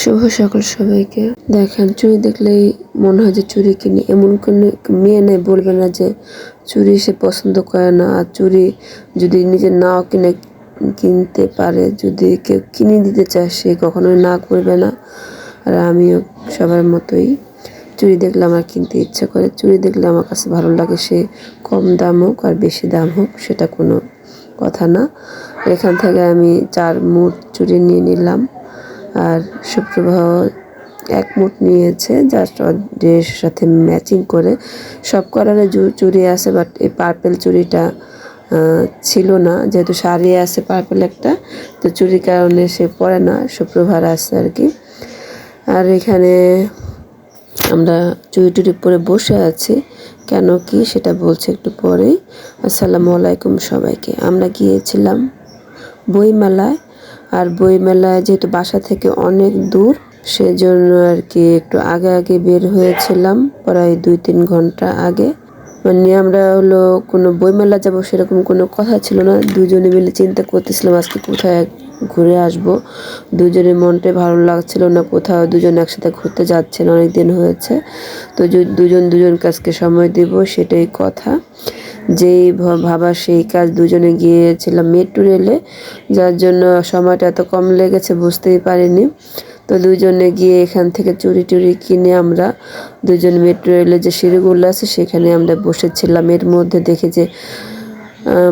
শুভ সকাল সবাইকে। দেখেন চুড়ি দেখলেই মনে হয় যে চুড়ি কিনি। এমন কোনো মেয়ে নেই, বলবে না যে চুরি সে পছন্দ করে না। আর চুড়ি যদি নিজে নাও কিনে, কিনতে পারে, যদি কেউ কিনে দিতে চায়, সে কখনোই না করবে না। আর আমিও সবার মতোই চুড়ি দেখলে আমার কিনতে ইচ্ছা করে। চুড়ি দেখলে আমার কাছে ভালো লাগে, সে কম দাম হোক আর বেশি দাম হোক, সেটা কোনো কথা না। এখান থেকে আমি চার মুঠ চুড়ি নিয়ে নিলাম। আর সুপ্রভাহ এক মুঠ নিয়েছে জাস্ট ড্রেসের সাথে ম্যাচিং করে। সব কালারে চুড়ি আছে বাট এই পার্পেল চুড়িটা ছিল না। যেহেতু শাড়ি আছে পার্পেল একটা, তো চুরির কারণে সে পরে না শুক্রবার আছে আর কি। আর এখানে আমরা চুরি টুরি পরে বসে আছি। কেন কি সেটা বলছে একটু পরেই। আসসালামু আলাইকুম সবাইকে। আমরা গিয়েছিলাম বইমেলায়। আর বইমেলায় যেহেতু বাসা থেকে অনেক দূর, সেজন্য আর কি একটু আগে আগে বের হয়েছিলাম প্রায় দুই তিন ঘণ্টা আগে। মানে আমরা হলো কোনো বইমেলা যাব সেরকম কোনো কথা ছিল না। দুজনে মিলে চিন্তা করতেছিলাম আজকে কোথায় ঘুরে আসব। দুজনের মনটাই ভালো লাগছিল না, কোথাও দুজন একসাথে ঘুরতে যাচ্ছেন অনেক দিন হয়েছে। তো দুজন দুজন কাজকে সময় দেব, সেটাই কথা। যেই ভাবা সেই কাজ দুজনে গিয়েছিলাম মেট্রো রেলে যার জন্য সময়টা এত কম লেগেছে বুঝতেই পারিনি। তো দুজনে গিয়ে এখান থেকে চুরি টুরি কিনে আমরা দুজন মেট্রো রেলে যে সিঁড়িগুলো আছে সেখানে আমরা বসেছিলাম। এর মধ্যে দেখে যে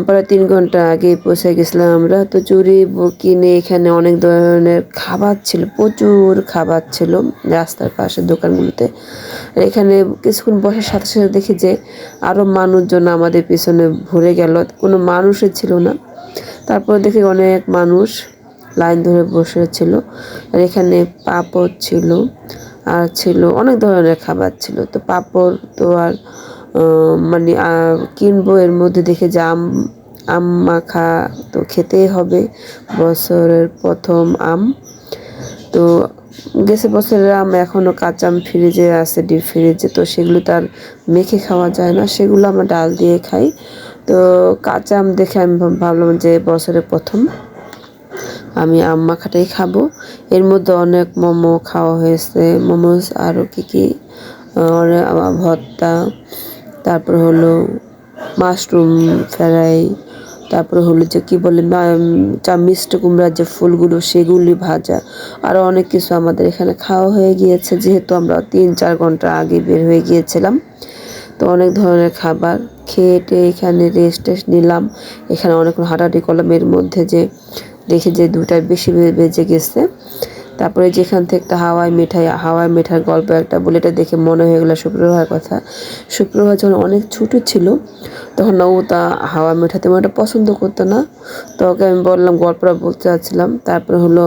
প্রায় তিন ঘণ্টা আগে পৌঁছে গেছিলাম আমরা। তো চুরি কিনে এখানে অনেক ধরনের খাবার ছিল, প্রচুর খাবার ছিল রাস্তার পাশের দোকানগুলোতে। এখানে কিছুক্ষণ বসার সাথে সাথে দেখি যে আরও মানুষজন আমাদের পিছনে ভরে গেল, কোনো মানুষই ছিল না। তারপর দেখি অনেক মানুষ লাইন ধরে বসেছিল আর এখানে পাপড় ছিল, আর ছিল অনেক ধরনের খাবার ছিল। তো পাপড় তো আর মানে কিনবো, এর মধ্যে দেখে যে আম আম মাখা তো খেতেই হবে। বছরের প্রথম আম। তো গেছে বছরের আম এখনও কাঁচা আম ফ্রিজে আছে ডিপ ফ্রিজে তো সেগুলো তার মেখে খাওয়া যায় না। সেগুলো আমরা ডাল দিয়ে খাই। তো কাঁচা আম দেখে আমি ভাবলাম যে বছরের প্রথম আমি আম মাখাটাই খাব। এর মধ্যে অনেক মোমো খাওয়া হয়েছে। মোমোস আরও কী কী? ভর্তা তারপর হলো মাশরুম ফ্রাই, তারপর হলো যে কি বলে মিষ্টি কুমড়ার যে ফুলগুলো সেগুলি ভাজা। আরও অনেক কিছু আমাদের এখানে খাওয়া হয়ে গিয়েছে, যেহেতু আমরা তিন চার ঘণ্টা আগে বের হয়ে গিয়েছিলাম। তো অনেক ধরনের খাবার খেয়ে এখানে রেস্ট টেস্ট নিলাম। এখানে অনেকক্ষণ হাঁটাহাঁটি করলাম, এর মধ্যে যে দেখি যে দুটার বেশি বেজে গেছে। তারপরে যেখান থেকে একটা হাওয়াই মিঠাই, হাওয়ায় মিঠার গল্প একটা বলে এটা দেখে মনে হয়ে গেলো শুক্রবার কথা। শুক্রবার যখন অনেক ছোটো ছিল, তখন ও তা হাওয়া মিঠা তেমন একটা পছন্দ করতো না। তো ওকে আমি বললাম, গল্পটা বলতে চাচ্ছিলাম। তারপরে হলো,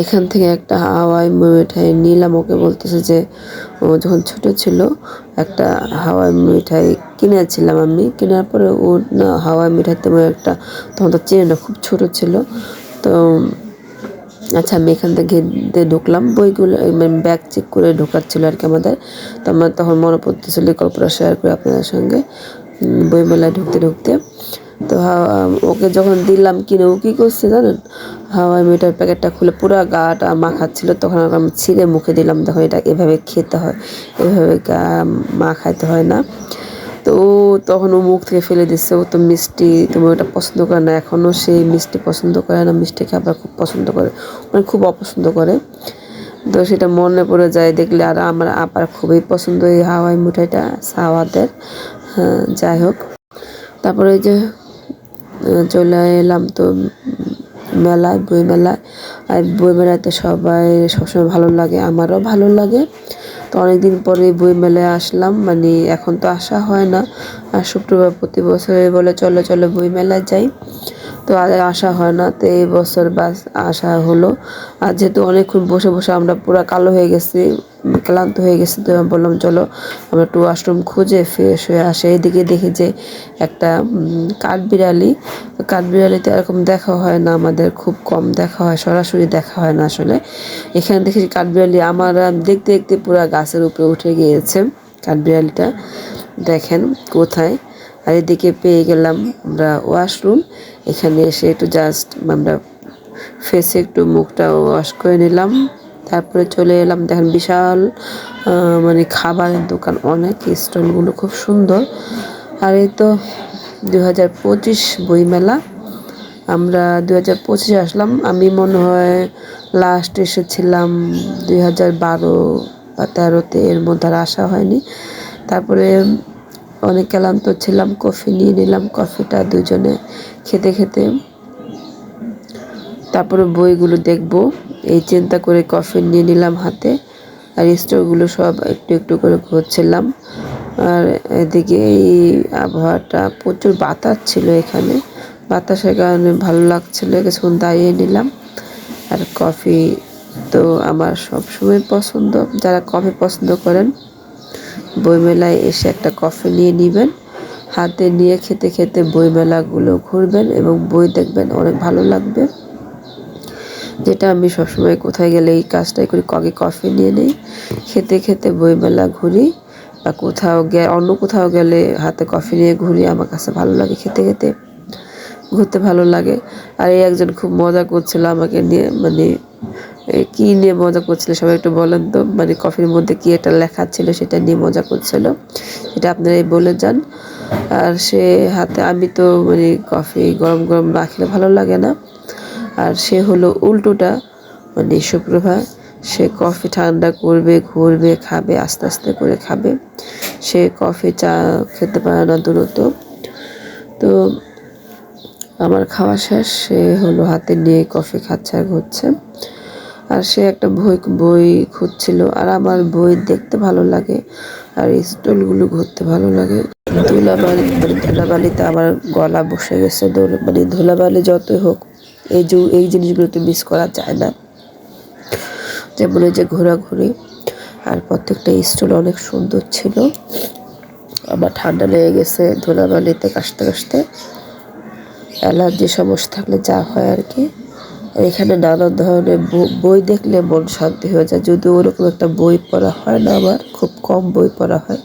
এখান থেকে একটা হাওয়াই মিঠাই নিলাম। ওকে বলতেছে যে, ও যখন ছোট ছিল, একটা হাওয়াই মিঠাই কিনেছিলাম আমি। কেনার পরে ও না হাওয়াই মিঠাই তেমন একটা, তখন তো চেনে খুব ছোট ছিল। তো আচ্ছা আমি এখান থেকে ঢুকলাম। বইগুলো মানে ব্যাগ চেক করে ঢোকাচ্ছিল আর কি আমাদের। তো আমার তখন মনে পড়তেছিল গল্পটা শেয়ার করে আপনাদের সঙ্গে। বইমেলায় ঢুকতে ঢুকতে। তো ওকে যখন দিলাম কিনে, ও কী করছে জানেন? হাওয়াই মিটার প্যাকেটটা খুলে পুরো গাটা মাখাচ্ছিল। তখন আমি ছিঁড়ে মুখে দিলাম তখন এটা এভাবে খেতে হয়, এভাবে গা মাখাইতে হয় না। তো তখন ও মুখ থেকে ফেলে দিচ্ছে, ও তো মিষ্টি, তুমি ওটা পছন্দ করে না, এখনও সে মিষ্টি পছন্দ করে না মিষ্টি খাবার খুব পছন্দ করে মানে খুব অপছন্দ করে। তো সেটা মনে পড়ে যায়, দেখলে আর আমার আপার খুবই পছন্দ এই হাওয়াই মিঠাইটা, সাওয়াদের। হ্যাঁ যাই হোক। তারপরে ওই যে চলে এলাম তো মেলায় বই মেলায় আর বই মেলাতে সবাই সবসময় ভালো লাগে, আমারও ভালো লাগে। তো অনেকদিন পরে বই মেলায় আসলাম মানে এখন তো আসা হয় না। আর শুক্রবার প্রতি বছর বলে চলো চলো বই মেলায় যাই। তো আর আসা হয় না, তো এই বছর বাস আসা হলো। আর যেহেতু অনেকক্ষণ বসে বসে আমরা পুরো কালো হয়ে গেছি ক্লান্ত হয়ে গেছে, তো বললাম, চলো, আমরা একটু ওয়াশরুম খুঁজে ফ্রেশ হয়ে আসে। এদিকে দেখি যে একটা কাঠবিড়ালি কাঠবিড়ালিতে এরকম দেখা হয় না, আমাদের খুব কম দেখা হয়, সরাসরি দেখা হয় না আসলে। এখানে দেখি কাঠবিড়ালি আমার দেখতে দেখতে পুরো গাছের উপরে উঠে গিয়েছে কাঠবিড়ালিটা দেখেন কোথায়। আর এদিকে পেয়ে গেলাম আমরা ওয়াশরুম এখানে এসে একটু জাস্ট আমরা ফেসে একটু মুখটা ওয়াশ করে নিলাম। তারপরে চলে এলাম, দেখেন বিশাল মানে খাবারের দোকান, অনেক স্টলগুলো খুব সুন্দর। আর এই তো দু হাজার পঁচিশ বইমেলা, আমরা দু হাজার আসলাম। আমি মনে হয় লাস্ট এসেছিলাম দুই হাজার বারো বা তেরোতে, এর মধ্যে আর আসা হয়নি। তারপরে অনেক গেলাম তো ছিলাম, কফি নিয়ে নিলাম, কফিটা দুজনে খেতে খেতে। তারপরে বইগুলো দেখব। এই চিন্তা করে কফি নিয়ে নিলাম হাতে আর স্টোরগুলো সব একটু একটু করে ঘুরছিলাম। আর এদিকে এই আবহাওয়াটা প্রচুর বাতাস ছিল এখানে। বাতাসের কারণে ভালো লাগছিল, কিছুক্ষণ দাঁড়িয়ে নিলাম। আর কফি তো আমার সবসময় পছন্দ। যারা কফি পছন্দ করেন, বইমেলায় এসে একটা কফি নিয়ে নেবেন। হাতে নিয়ে খেতে খেতে বইমেলাগুলো ঘুরবেন এবং বই দেখবেন, অনেক ভালো লাগবে। যেটা আমি সবসময় কোথায় গেলে এই কাজটাই করি, কগে কফি নিয়ে নেই, খেতে খেতে বইমেলা ঘুরি, বা কোথাও গে, অন্য কোথাও গেলে হাতে কফি নিয়ে ঘুরি, আমার কাছে ভালো লাগে খেতে খেতে, ঘুরতে ভালো লাগে। আর এই একজন খুব মজা করছিল আমাকে নিয়ে মানে কি নিয়ে মজা করছিল সবাই একটু বলেন তো মানে কফির মধ্যে কি একটা লেখা ছিল সেটা নিয়ে মজা করছিল, সেটা আপনারাই বলে যান। আর সে হাতে, আমি তো মানে কফি গরম গরম না খেলে ভালো লাগে না। আর সে হলো উল্টোটা মানে সুপ্রভা, সে কফি ঠান্ডা করবে, ঘুরবে, খাবে, আস্তে আস্তে করে খাবে। সে কফি চা খেতে পারে না দূরত। তো আমার খাওয়া শেষ, সে হলো হাতে নিয়ে কফি খাচ্ছে আর ঘুরছে। আর সে একটা বই বই খুঁজছিল, আর আমার বই দেখতে ভালো লাগে, আর স্টলগুলো ঘুরতে ভালো লাগে। ধুলাবালি মানে ধুলাবালিতে আমার গলা বসে গেছে মানে ধুলাবালি যতই হোক। এই যে, এই জিনিসগুলো তো মিস করা যায় না। যেমন এই যে ঘোরাঘুরি, আর প্রত্যেকটা স্টল অনেক সুন্দর ছিল। আমার ঠান্ডা লেগে গেছে ধুলাবালিতে, কাশতে কাশতে। অ্যালার্জি সমস্যা থাকলে যা হয় আর কি। এখানে নানান ধরনের বই দেখলে মন শান্তি হয়ে যায়। যদিও ওরকম একটা বই পড়া হয় না আমার, খুব কম বই পড়া হয়।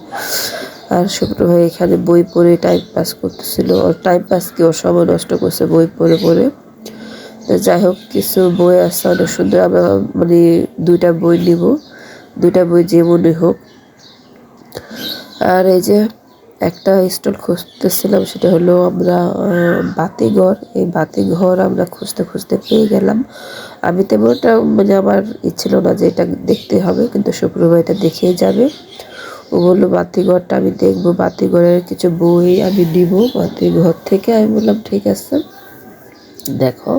আর শুক্রবার এখানে বই পড়ে টাইম পাস করতেছিল। ওর টাইম পাস কি? ওর সময় নষ্ট করছে বই পড়ে পড়ে। যাই হোক, কিছু বই আছে অনেক সুন্দর আমরা মানে দুইটা বই নিব। দুইটা বই যে মনে হোক। আর এই যে একটা স্টল খুঁজতেছিলাম, সেটা হলো আমরা বাতিঘর। এই বাতিঘর আমরা খুঁজতে খুঁজতে পেয়ে গেলাম। আমি তেমনটা মানে আমার ইচ্ছিল না যে এটা দেখতে হবে, কিন্তু শুক্রবার এটা দেখিয়ে যাবে। ও বলল, বাতিঘরটা আমি দেখব, বাতিঘরের কিছু বই আমি নিব। বাতিঘর থেকে আমি বললাম, ঠিক আছে। দেখো।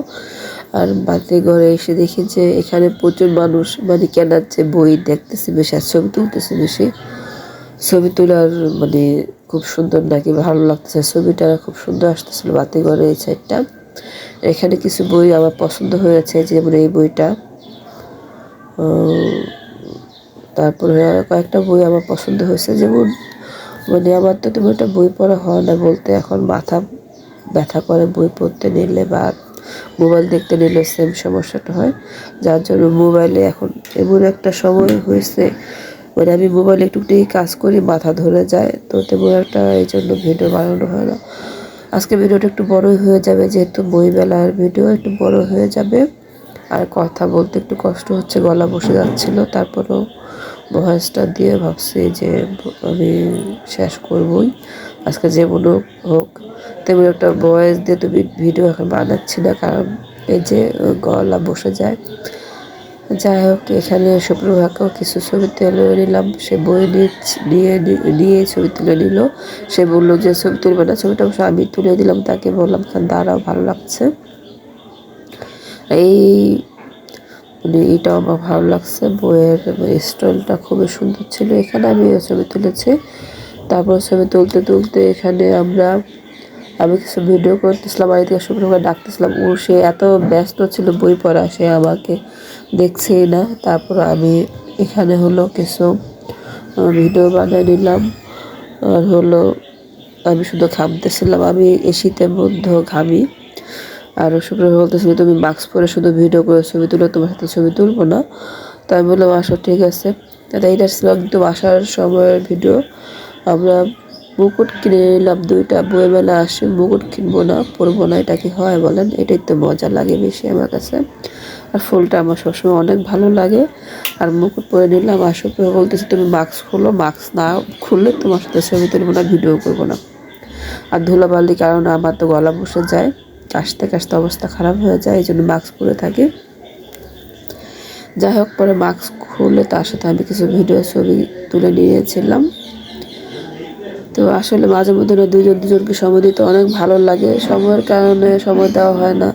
আর বাতি ঘরে এসে দেখি যে এখানে প্রচুর মানুষ মানে কেনার যে বই দেখতেছে বেশি, আর ছবি তুলতেছে বেশি। ছবি তোলার মানে খুব সুন্দর নাকি, ভালো লাগতেছে। ছবিটা খুব সুন্দর আসতেছিল বাতি ঘরে এই সাইডটা এখানে কিছু বই আমার পছন্দ হয়েছে, যেমন এই বইটা। তারপরে কয়েকটা বই আমার পছন্দ হয়েছে। যেমন মানে আমার তো তেমন একটা বই পড়া হয় না বলতে, এখন মাথা ব্যথা করে, বই পড়তে নিলে বা মোবাইল দেখতে নিলে সেম সমস্যাটা হয়। যার জন্য মোবাইলে এখন এমন একটা সময় হয়েছে মানে আমি মোবাইলে একটুখানি কাজ করি, মাথা ধরে যায়, তো তেমন একটা এই জন্য ভিডিও বানানো হয় না। আজকে ভিডিওটা একটু বড়ই হয়ে যাবে, যেহেতু বই মেলার ভিডিও একটু বড় হয়ে যাবে। আর কথা বলতে একটু কষ্ট হচ্ছে, গলা বসে যাচ্ছিল, তারপরেও ভয়েসটা দিয়ে ভাবছি যে আমি শেষ করবই। আজকে যেমন হোক তেমন একটা ভয়েস দিয়ে তুমি ভিডিও এখন বানাচ্ছি না, কারণ এই যে গলা বসে যায়। যাই হোক, এখানে শুক্রভাকেও কিছু ছবি তুলে নিলাম। সে বই নিয়ে নিয়ে ছবি তুলে নিল। সে বলল যে, ছবি তুলবে না। ছবিটা অবশ্য আমি তুলে দিলাম, তাকে বললাম, খান, দাঁড়াও, ভালো লাগছে। এই মানে এটাও আমার ভালো লাগছে। বইয়ের স্টলটা খুবই সুন্দর ছিল। এখানে আমি ছবি তুলেছি। তারপর ছবি তুলতে তুলতে এখানে আমরা আমি কিছু ভিডিও করতেছিলাম আর এদিকে শুক্রবার ডাকতেছিলাম। ও সে এত ব্যস্ত ছিল, বই পড়া, সে আমাকে দেখছেই না। তারপর আমি এখানে হলো কিছু ভিডিও বানিয়ে নিলাম। আর হলো আমি শুধু ঘামতেছিলাম, আমি এই শীতের মধ্যে ঘামি। আর শুক্রবার বলতেছিল, তুমি মাস্ক পরে শুধু ভিডিও করে ছবি তুলো, তোমার সাথে ছবি তুলবো না। তো আমি বললাম আসো ঠিক আছে। এইটা ছিল একদম আসার সময়ের ভিডিও আমরা মুকুট কিনে নিলাম দুইটা, বইমেলা আসে মুকুট কিনবো না, পরবো না, এটা কি হয় বলেন? এটাই তো মজা লাগে বেশি আমার কাছে। আর ফুলটা আমার সবসময় অনেক ভালো লাগে। আর মুকুট পরে নিলাম আর সব বলতেছি, তুমি মাস্ক খুলো মাস্ক না খুললে তোমার সাথে ছবি তুলবো না, ভিডিও করব না। আর ধুলাবালির কারণে আমার তো গলা বসে যায়। কাশতে কাশতে অবস্থা খারাপ হয়ে যায়, এই জন্য মাস্ক পরে থাকি। যাই হোক, পরে মাস্ক খুলে তার সাথে আমি কিছু ভিডিও ছবি তুলে নিয়েছিলাম। তো আসলে মাঝে মধ্যে না দুজন দুজনকে সময় দিতে অনেক ভালো লাগে। সময়ের কারণে সময় দেওয়া হয় না।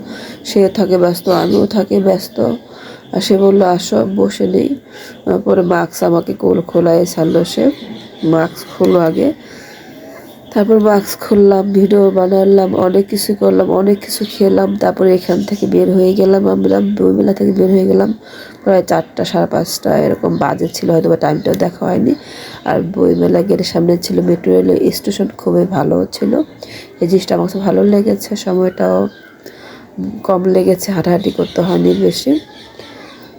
সে থাকে ব্যস্ত, আমিও থাকি ব্যস্ত। আর সে বলল, আসো, বসে নেই। পরে মাস্ক আমাকে কোল খোলায় ছাড়লো সে। মাস্ক খোলো আগে। তারপর মাস্ক খুললাম ভিডিও বানালাম, অনেক কিছু করলাম, অনেক কিছু খেলাম, তারপরে এখান থেকে বের হয়ে গেলাম আমরা, বইমেলা থেকে বের হয়ে গেলাম। প্রায় চারটা, সাড়ে পাঁচটা, এরকম বাজে ছিল হয়তো বা টাইমটাও দেখা হয়নি। আর বইমেলা গেটের সামনে ছিল মেট্রো রেল স্টেশন খুবই ভালো ছিল। এই জিনিসটা আমার ভালো লেগেছে, সময়টাও কম লেগেছে, হাঁটাহাঁটি করতে হয়নি বেশি।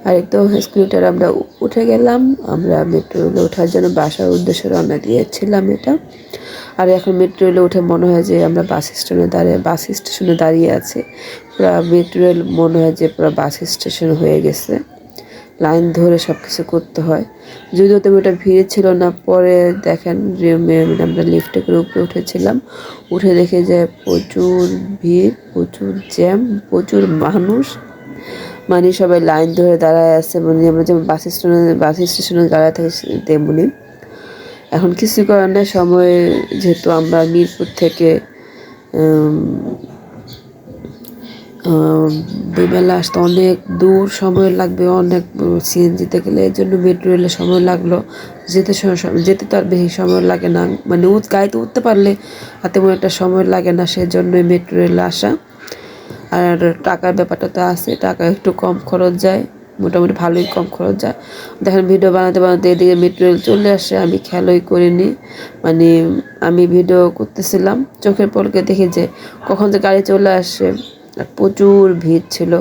আর তো স্কুটার আমরা উঠে গেলাম। আমরা মেট্রো রেলে ওঠার জন্য বাসার উদ্দেশ্যে রওনা দিয়েছিলাম এটা। আর এখন মেট্রো রেলে উঠে মনে হয় যে আমরা বাস স্টেশনে দাঁড়িয়ে বাস স্টেশনে দাঁড়িয়ে আছি। পুরো মেট্রো রেল মনে হয় যে পুরো বাস স্টেশন হয়ে গেছে। লাইন ধরে সব কিছু করতে হয়। যদিও তুমি ওটা ভিড় ছিল না, পরে দেখেন আমরা লিফটে করে উপরে উঠেছিলাম। উঠে দেখে যে প্রচুর ভিড়, প্রচুর জ্যাম প্রচুর মানুষ। মানে সবাই লাইন ধরে দাঁড়ায় আছে মানে আমরা যেমন বাস স্টেশনে বাস স্টেশনে দাঁড়ায় থাকি তেমনি। এখন কিছু করার নেই, সময় যেহেতু আমরা মিরপুর থেকে দুবেলা আসতে অনেক দূর সময় লাগবে, অনেক সিএনজিতে গেলে, এই জন্য মেট্রো রেলে সময় লাগল। যেতে যেতে তো আর বেশি সময় লাগে না মানে উঠ গাড়িতে উঠতে পারলে হাতে তেমন একটা সময় লাগে না, সেজন্যই মেট্রো রেলে আসা। আর টাকার ব্যাপারটা তো আছে, টাকা একটু কম খরচ যায়, মোটামুটি ভালোই কম খরচ যায়। দেখেন ভিডিও বানাতে বানাতে এদিকে মেটেরিয়াল চলে আসে, আমি খেয়ালই করিনি। মানে আমি ভিডিও করতেছিলাম, চোখের পলকে দেখি যে কখন যে গাড়ি চলে আসে, আর প্রচুর ভিড় ছিল।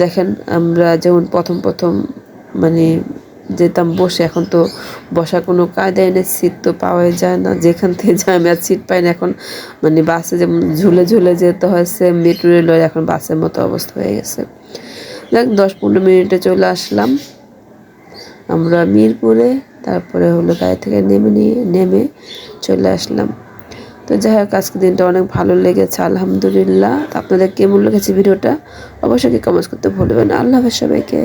দেখেন, আমরা যেমন প্রথম প্রথম মানে যেতাম, বসে এখন তো বসা কোনো কায়দায় নেই সিট তো পাওয়াই যায় না। যেখান থেকে যাই আমি আর সিট পাই না। এখন মানে বাসে যেমন ঝুলে ঝুলে যেতে হয় সেম মেট্রো রেলের এখন বাসের মতো অবস্থা হয়ে গেছে। দেখ দশ পনেরো মিনিটে চলে আসলাম। আমরা মিরপুরে, তারপরে হলো গাড়ি থেকে নেমে নিয়ে, নেমে চলে আসলাম। তো যাই হোক, আজকে দিনটা অনেক ভালো লেগেছে, আলহামদুলিল্লাহ। আপনাদের কেমন লেগেছে ভিডিওটা? অবশ্যই কমেন্টস করতে ভুলবেন আল্লাহ হাফেজ সবাইকে।